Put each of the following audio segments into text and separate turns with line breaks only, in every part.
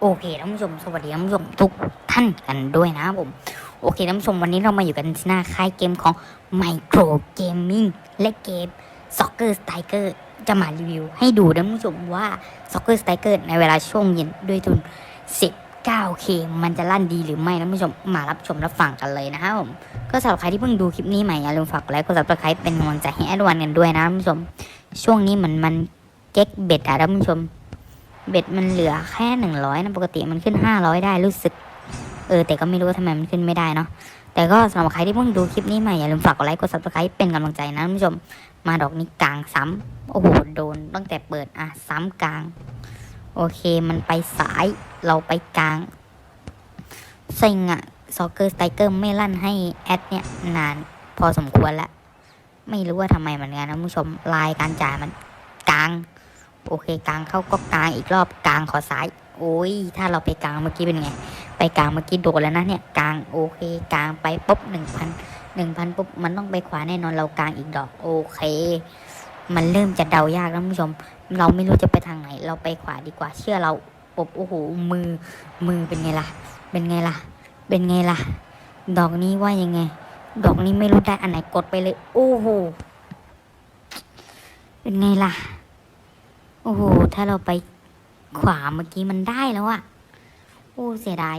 โอเคท่านผู้ชมสวัสดีท่านผู้ชมทุกท่านกันด้วยนะผม โอเคท่านผู้ชมวันนี้เรามาอยู่กันที่หน้าค่ายเกมของ Micro Gaming และเกม Soccer Striker จะมารีวิวให้ดูท่านผู้ชมว่า Soccer Striker ในเวลาช่วงเย็นด้วยทุน 9K มันจะลั่นดีหรือไม่ท่านผู้ชมมารับชมรับฟังกันเลยนะครับผมก็สำหรับใครที่เพิ่งดูคลิปนี้ใหม่อย่าลืมฝากกดไลค์กด subscribe เป็นกำลังใจให้แอดวันกันด้วยนะท่านผู้ชม ช่วงนี้เหมือนมันเก๊กเบ็ดอะท่านผู้ชม เบ็ดมันเหลือแค่หนึ่งร้อยนะปกติมันขึ้นห้าร้อยได้รู้สึก เออแต่ก็ไม่รู้ว่าทำไมมันขึ้นไม่ได้เนาะแต่ก็สำหรับใครที่เพิ่งดูคลิปนี้ใหม่อย่าลืมฝากกดไลค์กด subscribe เป็นกำลังใจนะท่านผู้ชม มาดอกนี้กลางซ้ำโอ้โหโดนตั้งแต่เปิดอะซ้ำกลาง โอเคมันไปสายเราไปกลางเซ็งอะซอกเกอร์สไตเกอร์ไม่ลั่นให้แอดเนี่ยนานพอสมควรละไม่รู้ว่าทำไมเหมือนกันนะผู้ชมลายการจ่ายมันกลาง โอเคกลางเข้าก็กลางอีกรอบกลางขอซ้าย โอ้ยถ้าเราไปกลางเมื่อกี้เป็นไง ไปกลางเมื่อกี้โดนแล้วนะเนี่ยกลางโอเคกลางไปปุ๊บหนึ่งพันหนึ่งพันปุ๊บมันต้องไปขวาแน่นอนเรากลางอีกดอก โอเค มันเริ่มจะเดายากแล้วผู้ชม เราไม่รู้จะไปทางไหน เราไปขวาดีกว่า เชื่อเราปบโอ้โหมือมือเป็นไงล่ะ เป็นไงล่ะ เป็นไงล่ะ ดอกนี้ว่ายังไง ดอกนี้ไม่รู้ได้อันไหนกดไปเลย โอ้โหเป็นไงล่ะ โอ้โหถ้าเราไปขวาเมื่อกี้มันได้แล้วอะโอ้เสียดาย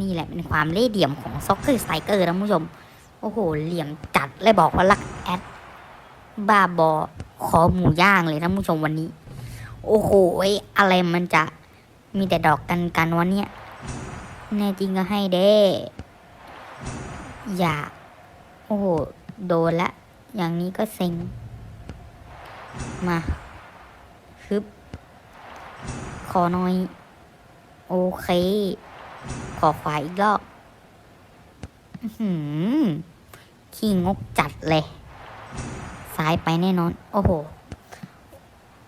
นี่แหละเป็นความเล่ห์เหลี่ยมของซ็อกเกอร์สไตรเกอร์ท่านผู้ชม โอ้โห เหลี่ยมจัดเลยบอกว่ารักแอด บ้าบอ ขอหมูย่างเลยท่านผู้ชมวันนี้ โอ้โหอะไรมันจะมีแต่ดอกกันกันวันเนี้ยแน่จริงก็ให้เด้ อย่า โอ้โห โดนละ อย่างนี้ก็เซ็ง มาฮึบ ขอหน่อย โอเค ขอขวาอีกรอบ หือขี้งกจัดเลย ซ้ายไปแน่นอน โอ้โห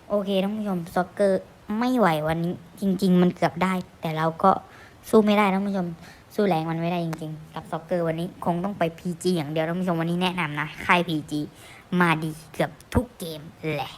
โอเคท่านผู้ชมซ็อกเกอร์ไม่ไหววันนี้ จริง ๆ มันเกือบได้ แต่เราก็สู้ไม่ได้ท่านผู้ชม สู้แรงมันไม่ได้จริง ๆ กับซ็อกเกอร์วันนี้คงต้องไป PG อย่างเดียวท่านผู้ชมวันนี้แนะนำนะค่าย PG มาดีเกือบทุกเกมแหละ